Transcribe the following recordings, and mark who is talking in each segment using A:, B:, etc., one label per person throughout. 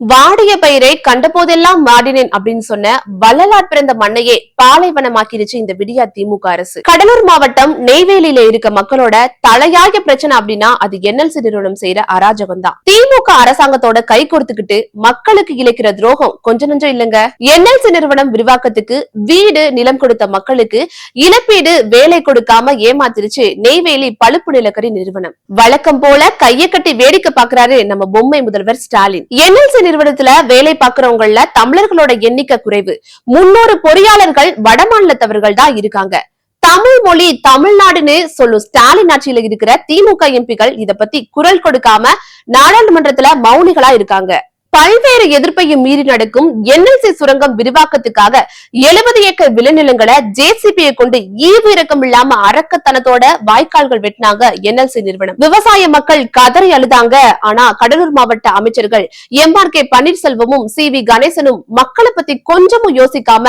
A: வாடிய பயிரை கண்டபோதெல்லாம் மாடினேன் அப்படின்னு சொன்ன வள்ளலார் பிறந்த மண்ணையே பாலைவனமாக்கிருச்சு இந்த விடியா திமுக அரசு. கடலூர் மாவட்டம் நெய்வேலியில இருக்க மக்களோட தலையாய பிரச்சனை அப்படின்னா அது என்எல்சி நிறுவனம் செய்யற அராஜகம் தான். திமுக அரசாங்கத்தோட கை கொடுத்துக்கிட்டு மக்களுக்கு இழைக்கிற துரோகம் கொஞ்ச நஞ்சம் இல்லங்க. என்எல்சி நிறுவனம் விரிவாக்கத்துக்கு வீடு நிலம் கொடுத்த மக்களுக்கு இழப்பீடு வேலை கொடுக்காம ஏமாத்திருச்சு நெய்வேலி பழுப்பு நிலக்கரி நிறுவனம். வழக்கம் போல கையை கட்டி வேடிக்கை பாக்குறாரு நம்ம பொம்மை முதல்வர் ஸ்டாலின். என்எல்சி நிறுவனத்துல வேலை பார்க்கறவங்கல தமிழர்களோட எண்ணிக்கை குறைவு. முன்னூறு பொறியாளர்கள் வடமாநிலத்தவர்கள் தான் இருக்காங்க. தமிழ் மொழி தமிழ்நாடுன்னு சொல்லும் ஸ்டாலின் ஆட்சியில இருக்கிற திமுக எம்பிகள் இத பத்தி குரல் கொடுக்காம நாடாளுமன்றத்துல மௌனிகளா இருக்காங்க. பல்வேறு எதிர்ப்பையும் மீறி நடக்கும் என்எல்சி சுரங்கம் விரிவாக்கத்துக்காக எழுபது ஏக்கர் விளைநிலங்களை ஜேசிபியை கொண்டு ஈவு இறக்கம் இல்லாம அரக்கத்தனத்தோட வாய்க்கால்கள் வெட்டினாங்க என்எல்சி நிறுவனம். விவசாய மக்கள் கதறி அழுதாங்க. ஆனா கடலூர் மாவட்ட அமைச்சர்கள் எம் ஆர் கே பன்னீர்செல்வமும் சி வி கணேசனும் மக்களை பத்தி கொஞ்சமும் யோசிக்காம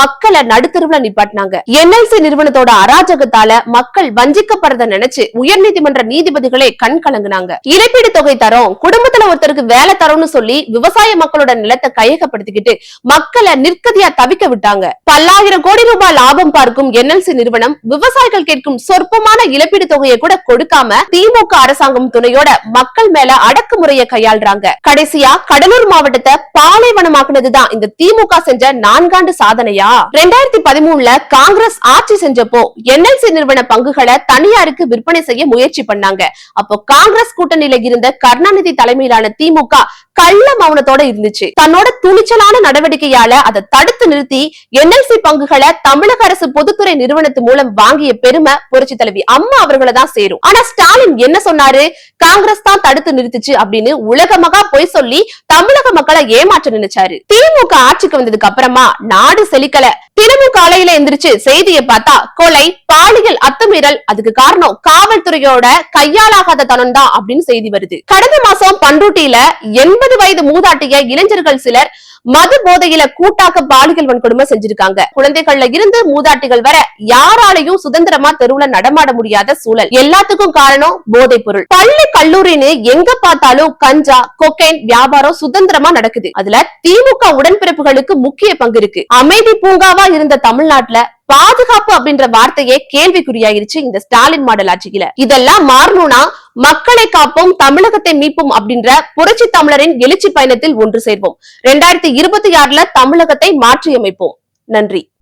A: மக்களை நடுத்தருவுல நிப்பாட்டினாங்க. என்எல்சி நிறுவனத்தோட அராஜகத்தால மக்கள் வஞ்சிக்கப்படுறத நினைச்சு உயர்நீதிமன்ற நீதிபதிகளே கண் கலங்குனாங்க. இழப்பீடு தொகை தரோம். குடும்பத்துல ஒருத்தருக்கு வேலை தரோம்னு சொல்லி விவசாய மக்களோட நிலத்தை கையகப்படுத்திக்கிட்டு மக்களை நிற்கதியா தவிக்க விட்டாங்க. பல்லாயிரம் கோடி ரூபாய் லாபம் பார்க்கும் என்எல்சி நிறுவனம் விவசாயிகள் கேட்கும் சொற்பமான இழப்பீடு தொகையை கூட கொடுக்காம திமுக அரசாங்கம் துணையோட மக்கள் மேல அடக்குமுறையை கையாள்றாங்க. கடைசியா கடலூர் மாவட்டத்தை பாலைவனமாக்குனதுதான் இந்த திமுக செஞ்ச நான்காண்டு சாதனையா? ரெண்டாயிரத்தி பதிமூணுல காங்கிரஸ் ஆட்சி செஞ்சப்போ என்எல்சி நிறுவன பங்குகளை தனியாருக்கு விற்பனை செய்ய முயற்சி பண்ணாங்க. அப்போ காங்கிரஸ் கூட்டணியில இருந்த கருணாநிதி தலைமையிலான திமுக கள்ள மௌனத்தோட இருந்துச்சு. தன்னோட துணிச்சலான நடவடிக்கையால அதை தடுத்து நிறுத்தி என்எல்சி பங்குகளை தமிழக அரசு பொதுத்துறை நிறுவனத்து மூலம் வாங்கிய பெருமை புரட்சி தலைவி அம்மா அவர்களை தான் சேரும். ஆனா ஸ்டாலின் என்ன சொன்னாரு? காங்கிரஸ் தான் தடுத்து நிறுத்துச்சு அப்படின்னு உலகமகா பொய் சொல்லி தமிழக மக்களை ஏமாற்ற நினைச்சாரு. திமுக ஆட்சிக்கு வந்ததுக்கு அப்புறமா நாடு செழிக்கல. தினமும் காலையில எந்திரிச்சு செய்தியை பார்த்தா கொலை பாலியல் அத்துமீறல் அதுக்கு காரணம் காவல்துறையோட கையாலாகாத தனம் தான் அப்படின்னு செய்தி வருது. கடந்த மாசம் பண்ருட்டியில எண்பது வயது மூதாட்டிய இளைஞர்கள் சிலர் மது போதையில கூட்டாக்க பாலியல் வன்கொடுமை செஞ்சிருக்காங்க. குழந்தைகள்ல இருந்து மூதாட்டிகள் வர யாராலையும் சுதந்திரமா தெருவுல நடமாட முடியாத சூழல். எல்லாத்துக்கும் காரணம் போதைப் பொருள். பள்ளி கல்லூரின்னு எங்க பார்த்தாலும் கஞ்சா கொக்கைன் வியாபாரம் சுதந்திரமா நடக்குது. அதுல திமுக உடன்பிறப்புகளுக்கு முக்கிய பங்கு இருக்கு. அமைதி பூங்காவா இருந்த தமிழ்நாட்டுல பாதுகாப்பு அப்படின்ற வார்த்தையே கேள்விக்குறியாயிருச்சு இந்த ஸ்டாலின் மாடல் ஆட்சியில. இதெல்லாம் மாறணும்னா மக்களை காப்போம் தமிழகத்தை மீட்போம் அப்படின்ற புரட்சி தமிழரின் எழுச்சி பயணத்தில் ஒன்று சேர்வோம். ரெண்டாயிரத்தி இருபத்தி ஆறுல தமிழகத்தை மாற்றியமைப்போம். நன்றி.